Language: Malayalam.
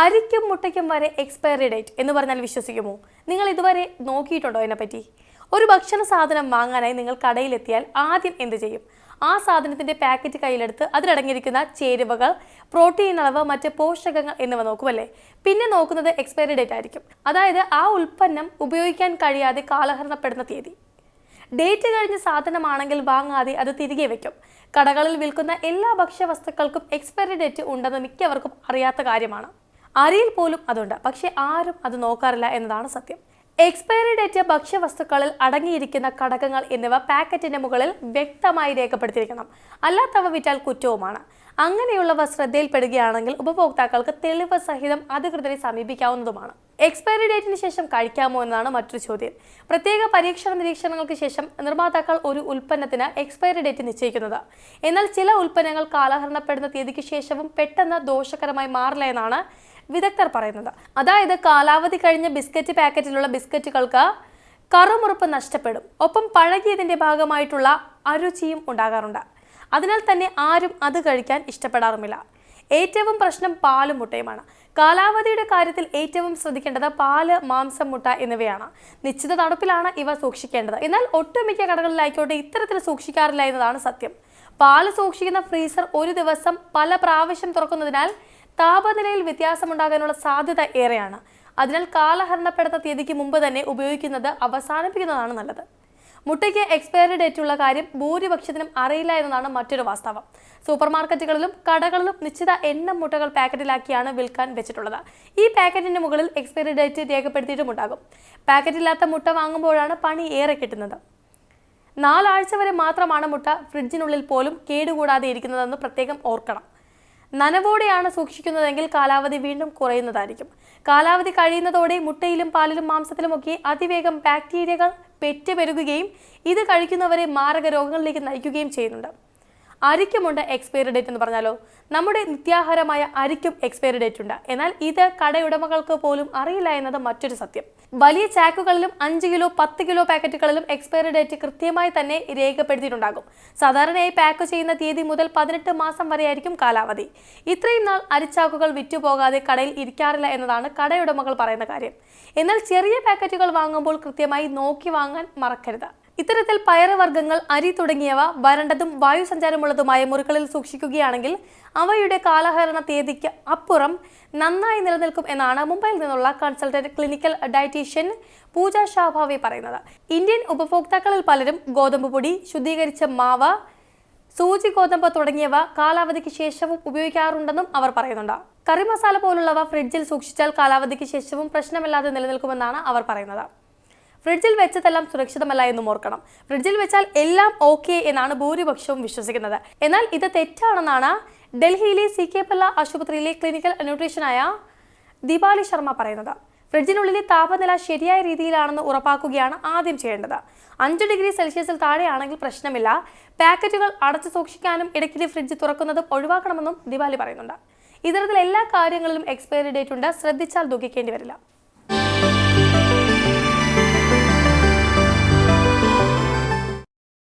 അരിക്കും മുട്ടയ്ക്കും വരെ എക്സ്പയറി ഡേറ്റ് എന്ന് പറഞ്ഞാൽ വിശ്വസിക്കുമോ? നിങ്ങൾ ഇതുവരെ നോക്കിയിട്ടുണ്ടോ അതിനെപ്പറ്റി? ഒരു ഭക്ഷണ സാധനം വാങ്ങാനായി നിങ്ങൾ കടയിലെത്തിയാൽ ആദ്യം എന്ത് ചെയ്യും? ആ സാധനത്തിന്റെ പാക്കറ്റ് കയ്യിലെടുത്ത് അതിലടങ്ങിയിരിക്കുന്ന ചേരുവകൾ പ്രോട്ടീൻ അളവ് മറ്റ് പോഷകങ്ങൾ എന്നിവ നോക്കുമല്ലേ പിന്നെ നോക്കുന്നത് എക്സ്പയറി ഡേറ്റ് ആയിരിക്കും. അതായത് ആ ഉൽപ്പന്നം ഉപയോഗിക്കാൻ കഴിയാതെ കാലഹരണപ്പെടുന്ന തീയതി. ഡേറ്റ് കഴിഞ്ഞ സാധനമാണെങ്കിൽ വാങ്ങാതെ അത് തിരികെ വയ്ക്കും കടകളിൽ വിൽക്കുന്ന എല്ലാ ഭക്ഷ്യവസ്തുക്കൾക്കും എക്സ്പയറി ഡേറ്റ് ഉണ്ടെന്ന് മിക്കവർക്കും അറിയാത്ത കാര്യമാണ്. അരിയിൽ പോലും അതുണ്ട്. പക്ഷേ ആരും അത് നോക്കാറില്ല എന്നതാണ് സത്യം. എക്സ്പയറി ഡേറ്റ് ഭക്ഷ്യവസ്തുക്കളിൽ അടങ്ങിയിരിക്കുന്ന ഘടകങ്ങൾ എന്നിവ പാക്കറ്റിന്റെ മുകളിൽ വ്യക്തമായി രേഖപ്പെടുത്തിയിരിക്കണം. അല്ലാത്തവ വിറ്റാൽ കുറ്റവുമാണ്. അങ്ങനെയുള്ളവ ശ്രദ്ധയിൽപ്പെടുകയാണെങ്കിൽ ഉപഭോക്താക്കൾക്ക് തെളിവ് സഹിതം അധികൃതരെ സമീപിക്കാവുന്നതുമാണ്. എക്സ്പയറി ഡേറ്റിന് ശേഷം കഴിക്കാമോ എന്നതാണ് മറ്റൊരു ചോദ്യം. പ്രത്യേക പരീക്ഷണ നിരീക്ഷണങ്ങൾക്ക് ശേഷം നിർമ്മാതാക്കൾ ഒരു ഉൽപ്പന്നത്തിന് എക്സ്പയറി ഡേറ്റ് നിശ്ചയിക്കുന്നത്. എന്നാൽ ചില ഉൽപ്പന്നങ്ങൾ കാലഹരണപ്പെടുന്ന തീയതിക്ക് ശേഷവും പെട്ടെന്ന് ദോഷകരമായി മാറില്ല എന്നാണ് വിദഗ്ധർ പറയുന്നത്. അതായത് കാലാവധി കഴിഞ്ഞ ബിസ്ക്കറ്റ് പാക്കറ്റിലുള്ള ബിസ്ക്കറ്റുകൾക്ക് കറുമുറുപ്പ് നഷ്ടപ്പെടും. ഒപ്പം പഴകിയതിന്റെ ഭാഗമായിട്ടുള്ള അരുചിയും ഉണ്ടാകാറുണ്ട്. അതിനാൽ തന്നെ ആരും അത് കഴിക്കാൻ ഇഷ്ടപ്പെടാറുമില്ല. ഏറ്റവും പ്രശ്നം പാലും മുട്ടയുമാണ് കാലാവധിയുടെ കാര്യത്തിൽ ഏറ്റവും ശ്രദ്ധിക്കേണ്ടത് പാൽ മാംസം മുട്ട എന്നിവയാണ്. നിശ്ചിത തണുപ്പിലാണ് ഇവ സൂക്ഷിക്കേണ്ടത്. എന്നാൽ ഒട്ടുമിക്ക കടകളിലായിക്കോട്ടെ ഇത്തരത്തിൽ സൂക്ഷിക്കാറില്ല എന്നതാണ് സത്യം. പാൽ സൂക്ഷിക്കുന്ന ഫ്രീസർ ഒരു ദിവസം പല പ്രാവശ്യം തുറക്കുന്നതിനാൽ താപനിലയിൽ വ്യത്യാസമുണ്ടാകാനുള്ള സാധ്യത ഏറെയാണ്. അതിനാൽ കാലഹരണപ്പെടുന്ന തീയതിക്ക് മുമ്പ് തന്നെ ഉപയോഗിക്കുന്നത് അവസാനിപ്പിക്കുന്നതാണ് നല്ലത്. മുട്ടയ്ക്ക് എക്സ്പയറി ഡേറ്റ് ഉള്ള കാര്യം ഭൂരിപക്ഷത്തിനും അറിയില്ല എന്നതാണ് മറ്റൊരു വാസ്തവം. സൂപ്പർ മാർക്കറ്റുകളിലും കടകളിലും നിശ്ചിത എണ്ണം മുട്ടകൾ പാക്കറ്റിലാക്കിയാണ് വിൽക്കാൻ വെച്ചിട്ടുള്ളത്. ഈ പാക്കറ്റിന്റെ മുകളിൽ എക്സ്പയറി ഡേറ്റ് രേഖപ്പെടുത്തിയിട്ടുമുണ്ടാകും. പാക്കറ്റില്ലാത്ത മുട്ട വാങ്ങുമ്പോഴാണ് പണി ഏറെ കിട്ടുന്നത്. നാലാഴ്ച വരെ മാത്രമാണ് മുട്ട ഫ്രിഡ്ജിനുള്ളിൽ പോലും കേടുകൂടാതെ ഇരിക്കുന്നതെന്ന് പ്രത്യേകം ഓർക്കണം. നനവോടെയാണ് സൂക്ഷിക്കുന്നതെങ്കിൽ കാലാവധി വീണ്ടും കുറയുന്നതായിരിക്കും. കാലാവധി കഴിയുന്നതോടെ മുട്ടയിലും പാലിലും മാംസത്തിലുമൊക്കെ അതിവേഗം ബാക്ടീരിയകൾ പെറ്റുപെരുകുകയും ഇത് കഴിക്കുന്നവരെ മാരക രോഗങ്ങളിലേക്ക് നയിക്കുകയും ചെയ്യുന്നുണ്ട്. അരിക്കുമുണ്ട് എക്സ്പയറി ഡേറ്റ് എന്ന് പറഞ്ഞാലോ? നമ്മുടെ നിത്യാഹാരമായ അരിക്കും എക്സ്പയറി ഡേറ്റ് ഉണ്ട്. എന്നാൽ ഇത് കടയുടമകൾക്ക് പോലും അറിയില്ല എന്നത് മറ്റൊരു സത്യം. വലിയ ചാക്കുകളിലും അഞ്ച് കിലോ പത്ത് കിലോ പാക്കറ്റുകളിലും എക്സ്പയറി ഡേറ്റ് കൃത്യമായി തന്നെ രേഖപ്പെടുത്തിയിട്ടുണ്ടാകും. സാധാരണയായി പാക്ക് ചെയ്യുന്ന തീയതി മുതൽ പതിനെട്ട് മാസം വരെയായിരിക്കും കാലാവധി. ഇത്രയും നാൾ അരിച്ചാക്കുകൾ വിറ്റുപോകാതെ കടയിൽ ഇരിക്കാറില്ല എന്നതാണ് കടയുടമകൾ പറയുന്ന കാര്യം. എന്നാൽ ചെറിയ പാക്കറ്റുകൾ വാങ്ങുമ്പോൾ കൃത്യമായി നോക്കി വാങ്ങാൻ മറക്കരുത്. ഇത്തരത്തിൽ പയറുവർഗങ്ങൾ അരി തുടങ്ങിയവ വരണ്ടതും വായുസഞ്ചാരമുള്ളതുമായ മുറികളിൽ സൂക്ഷിക്കുകയാണെങ്കിൽ അവയുടെ കാലഹരണ തീയതിക്ക് അപ്പുറം നന്നായി നിലനിൽക്കും എന്നാണ് മുംബൈയിൽ നിന്നുള്ള consultant clinical dietitian Pooja Shabhavi പറയുന്നത്. ഇന്ത്യൻ ഉപഭോക്താക്കളിൽ പലരും ഗോതമ്പ് പൊടി ശുദ്ധീകരിച്ച മാവ സൂചി ഗോതമ്പ് തുടങ്ങിയവ കാലാവധിക്ക് ശേഷവും ഉപയോഗിക്കാറുണ്ടെന്നും അവർ പറയുന്നുണ്ട്. കറി മസാല പോലുള്ളവ ഫ്രിഡ്ജിൽ സൂക്ഷിച്ചാൽ കാലാവധിക്ക് ശേഷവും പ്രശ്നമില്ലാതെ നിലനിൽക്കുമെന്നാണ് അവർ പറയുന്നത്. ഫ്രിഡ്ജിൽ വെച്ചതെല്ലാം സുരക്ഷിതമല്ല എന്നും ഓർക്കണം. ഫ്രിഡ്ജിൽ വെച്ചാൽ എല്ലാം ഓക്കെ എന്നാണ് ഭൂരിപക്ഷവും വിശ്വസിക്കുന്നത്. എന്നാൽ ഇത് തെറ്റാണെന്നാണ് ഡൽഹിയിലെ സി കെ പല്ല ആശുപത്രിയിലെ ക്ലിനിക്കൽ ന്യൂട്രീഷനായ ദീപാലി ശർമ്മ പറയുന്നത്. ഫ്രിഡ്ജിനുള്ളിലെ താപനില ശരിയായ രീതിയിലാണെന്ന് ഉറപ്പാക്കുകയാണ് ആദ്യം ചെയ്യേണ്ടത്. അഞ്ച് ഡിഗ്രി സെൽഷ്യസിൽ താഴെയാണെങ്കിൽ പ്രശ്നമില്ല. പാക്കറ്റുകൾ അടച്ചു സൂക്ഷിക്കാനും ഇടയ്ക്കിടെ ഫ്രിഡ്ജ് തുറക്കുന്നതും ഒഴിവാക്കണമെന്നും ദീപാലി പറയുന്നുണ്ട്. ഇത്തരത്തിൽ എല്ലാ കാര്യങ്ങളിലും എക്സ്പയറി ഡേറ്റ് ഉണ്ട്. ശ്രദ്ധിച്ചാൽ ദുഃഖിക്കേണ്ടി വരില്ല.